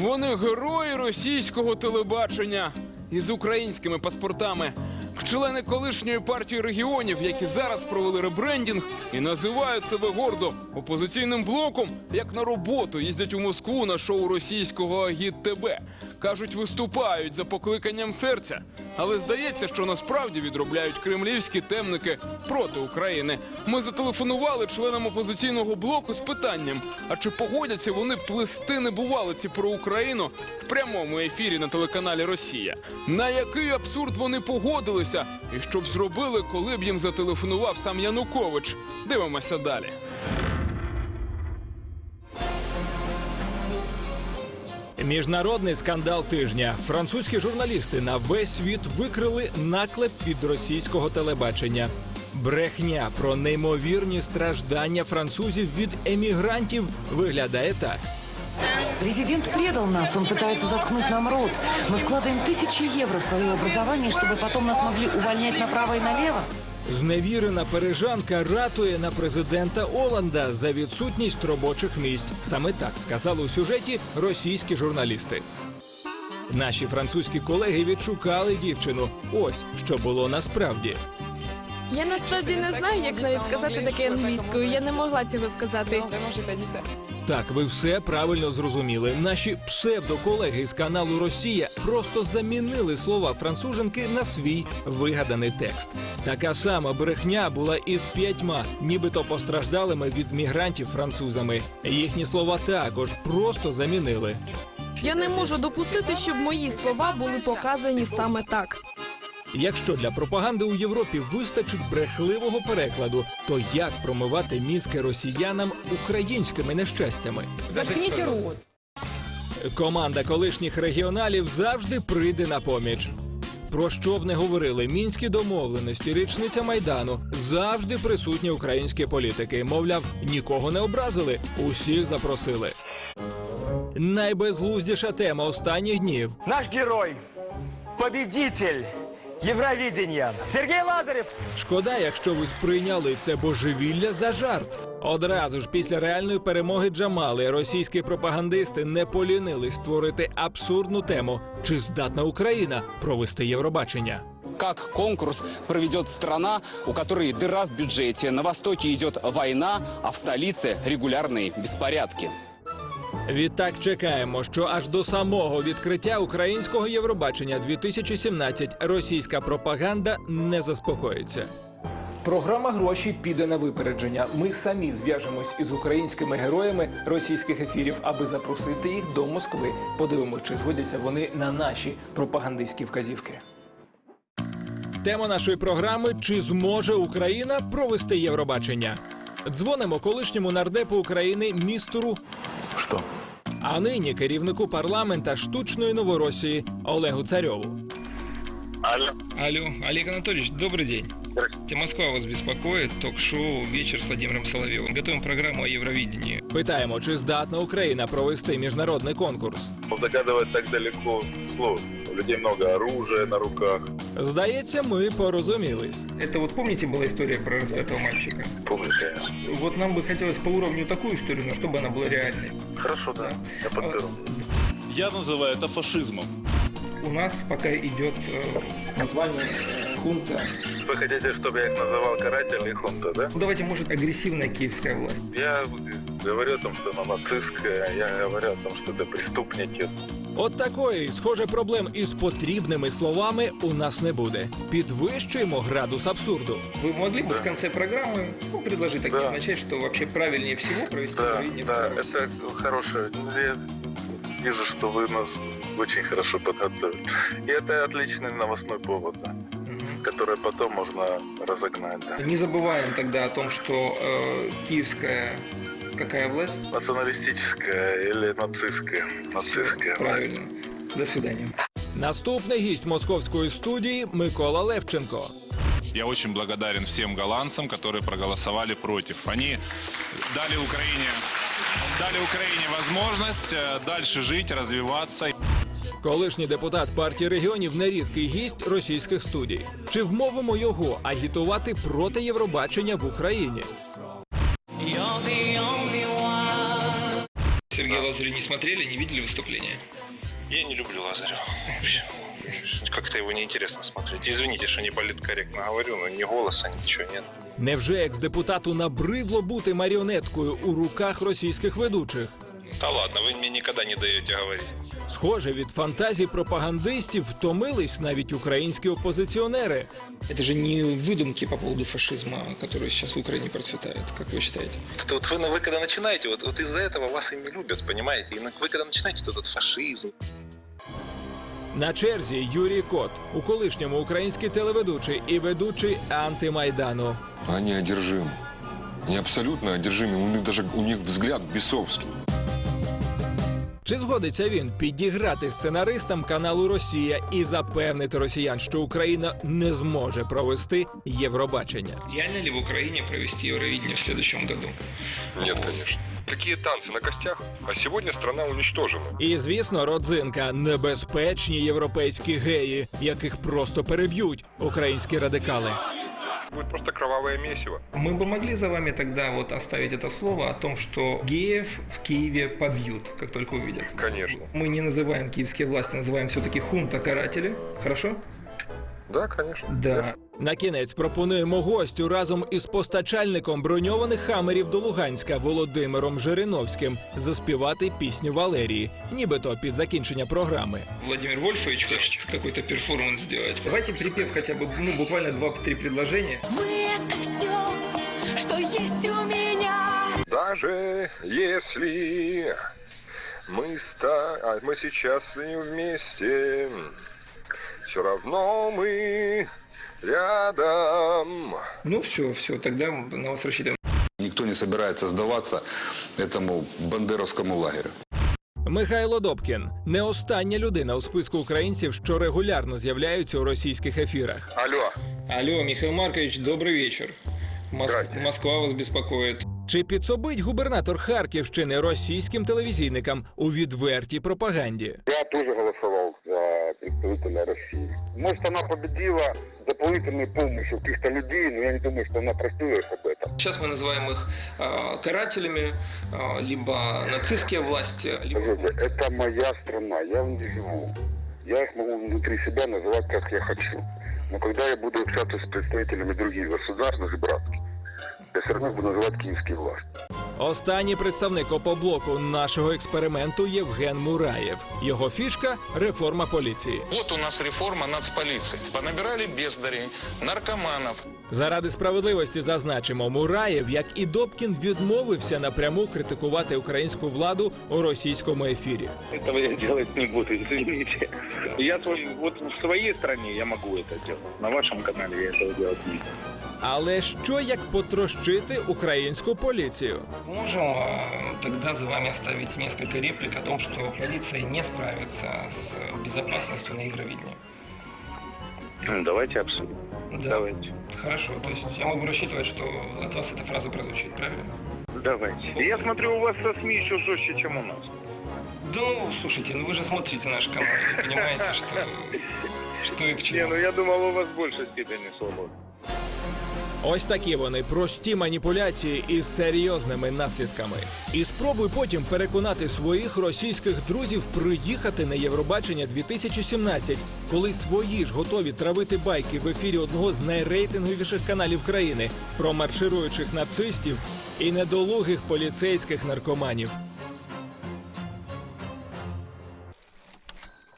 Вони герої російського телебачення із українськими паспортами. Члени колишньої партії регіонів, які зараз провели ребрендінг і називають себе гордо опозиційним блоком, як на роботу їздять у Москву на шоу російського Агіт ТБ. Кажуть, виступають за покликанням серця. Але здається, що насправді відробляють кремлівські темники проти України. Ми зателефонували членам опозиційного блоку з питанням: а чи погодяться вони плести небувалиці про Україну в прямому ефірі на телеканалі Росія? На який абсурд вони погодилися? І що б зробили, коли б їм зателефонував сам Янукович? Дивимося далі. Міжнародний скандал тижня. Французькі журналісти на весь світ викрили наклеп від російського телебачення. Брехня про неймовірні страждання французів від емігрантів виглядає так. Президент предал нас, он пытается заткнуть нам рот. Мы вкладываем тысячи евро в свое образование, чтобы потом нас могли увольнять направо и налево. Зневірена пережанка ратує на президента Оланда за відсутність робочих місць. Саме так сказали у сюжеті російські журналісти. Наші французькі колеги відшукали дівчину. Ось що було насправді. Я насправді не знаю, як навіть сказати таке англійською. Я не могла цього сказати. Так, ви все правильно зрозуміли. Наші псевдоколеги з каналу Росія просто замінили слова француженки на свій вигаданий текст. Така сама брехня була із п'ятьма, нібито постраждалими від мігрантів французами. Їхні слова також просто замінили. Я не можу допустити, щоб мої слова були показані саме так. Якщо для пропаганди у Європі вистачить брехливого перекладу, то як промивати мізки росіянам українськими нещастями? Заткните рот. Команда колишніх регіоналів завжди прийде на поміч. Про що б не говорили мінські домовленості, річниця майдану завжди присутні українські політики. Мовляв, нікого не образили, усіх запросили. Найбезглуздіша тема останніх днів Наш герой, победитель Евровидения Сергей Лазарев. Шкода, якщо ви сприйняли це божевілля за жарт. Одразу ж після реальної перемоги Джамали російські пропагандисти не полінились створити абсурдну тему, чи здатна Україна провести Євробачення. как конкурс проведет страна, у которой дыра в бюджете, на востоке идет война, а в столице регулярные беспорядки. Відтак чекаємо, що аж до самого відкриття українського Євробачення 2017 російська пропаганда не заспокоїться. Програма гроші піде на випередження. Ми самі зв'яжемось із українськими героями російських ефірів, аби запросити їх до Москви. Подивимось, чи згодяться вони на наші пропагандистські вказівки. Тема нашої програми: чи зможе Україна провести Євробачення? Дзвонимо колишньому нардепу України містеру Что? а нині керівнику парламента штучної Новоросії Олегу Царьову. Алло. Алло, Олег Анатольевич, добрый день. Здравствуйте. Москва вас беспокоит. Ток-шоу «Вечер с Владимиром Соловьевым». Готовим программу о Евровидении. Питаємо, чи здатна Україна провести міжнародний конкурс. Загадывать так далеко сложно. У людей много оружия на руках. Здається, ми порозумілись. Это вот помните была история про разбитого мальчика? Помню, конечно. Вот нам бы хотелось по уровню такую историю, но чтобы она была реальной. Хорошо, да. Я подберу. Я называю это фашизмом. У нас пока идет э, название э, хунта. Вы хотите, чтобы я их называл каратели и хунта, да? Ну, давайте, может, агрессивная киевская власть. Я говорю о том, что она нацистская, я говорю о том, что это преступники. От такої, схоже, проблем із потрібними словами у нас не буде. Підвищуємо градус абсурду. Вы могли бы Да. в конце программы ну, предложить так Да. означать, что вообще правильнее всего провести Да, Евровидение в да, Беларуси? это хорошее. Я вижу, что вы нас очень хорошо подготовили. И это отличный новостной повод, да, Мгм. который потом можно разогнать, да. Не забываем тогда о том, что э, киевская какая власть? Националистическая или нацистская? Нацистская Всё, власть. Правильно. До свидания. Наступний гість московської студії Микола Левченко. Я очень благодарен всем голландцам, которые проголосовали против. Они дали Украине, дали Украине возможность э, дальше жить, развиваться. Колишній депутат партії регіонів нерідкий гість російських студій. Чи вмовимо його агітувати проти Євробачення в Україні? Сергея Лазаря не смотрели, не видели выступления? Я не люблю Лазарева. Как-то его неинтересно смотреть. Извините, что не политкорректно говорю, но ни голоса, ничего нет. Невже екс-депутату набридло бути маріонеткою у руках російських ведучих? Да ладно, вы мне никогда не даете говорить. Схоже, від фантазій пропагандистів втомились навіть українські опозиціонери. Это же не выдумки по поводу фашизма, который сейчас в Украине процветает, как вы считаете? Это вот вы, вы когда начинаете, вот, вот из-за этого вас и не любят, понимаете? И вы когда начинаете вот этот фашизм, На черзі Юрій Кот, у колишньому український телеведучий і ведучий антимайдану. Они одержимы. Они абсолютно одержимы. У них даже у них взгляд бесовский. Чи згодиться він підіграти сценаристам каналу Росія і запевнити росіян, що Україна не зможе провести Євробачення? Реально ли в Украине провести Евровидение в следующем году? Нет, конечно. Такие танцы на костях, а сегодня страна уничтожена. І звісно, родзинка небезпечні європейські геї, яких просто переб'ють українські радикали. Будет просто кровавое месиво. Мы бы могли за вами тогда вот оставить это слово о том, что геев в Киеве побьют, как только увидят. Конечно. Мы не называем киевские власти, называем все-таки хунта-каратели. Хорошо? Да, конечно. Да. На кінець пропонуємо гостю разом із постачальником броньованих хамерів до Луганська Володимиром Жириновським заспівати пісню Валерії, нібито під закінчення програми. Владимир Вольфович хочет какой-то перформанс сделать. Давайте припев хотя бы, ну, буквально два-три предложения. Вы это все, что есть у меня. Даже если мы, ста... а мы сейчас не вместе, все равно мы рядом. Ну все, все, тогда мы на вас рассчитываем. Никто не собирается сдаваться этому бандеровскому лагерю. Михайло Добкін не остання людина у списку українців, що регулярно з'являються у російських ефірах. Алло. Алло, Михаил Маркович, добрый вечер. Мос- Здрасте. Москва вас беспокоит. Чи підсобить губернатор Харківщини російським телевізійникам у відвертій пропаганді? Я тоже голосовал за Представителя России. Может, она победила дополнительной помощью каких-то людей, но я не думаю, что она просила их об этом. Сейчас мы называем их э, карателями, э, либо нацистские власти, либо... Это моя страна, я в ней живу. Я их могу внутри себя называть, как я хочу. Но когда я буду общаться с представителями других государств, даже братских, я все равно буду называть киевские власти. Останній представник опоблоку нашого експерименту Євген Мураєв. Його фішка реформа поліції. Вот у нас реформа нацполиции. Понабирали бездарей, наркоманов. Заради справедливості зазначимо, Мураєв, як і Добкін, відмовився напряму критикувати українську владу у російському ефірі. Этого я делать не буду, извините. Я свой, вот в своей стране я могу это делать. На вашем канале я этого делать не буду. Але що як потрощити українську поліцію? Можем э, тогда за вами оставить несколько реплик о том, что полиция не справится с безопасностью на Евровидении. Ну, Давайте обсудим. Да. Давайте. Хорошо, то есть я могу рассчитывать, что от вас эта фраза прозвучит, правильно? Давайте. Я смотрю, у вас со СМИ еще жестче, чем у нас. Да ну, слушайте, ну вы же смотрите наш канал, вы понимаете, что, что и к чему. Не, ну я думал, у вас больше степени свободы. Ось такі вони прості маніпуляції із серйозними наслідками. І спробуй потім переконати своїх російських друзів приїхати на Євробачення 2017, коли свої ж готові травити байки в ефірі одного з найрейтинговіших каналів країни про маршируючих нацистів і недолугих поліцейських наркоманів.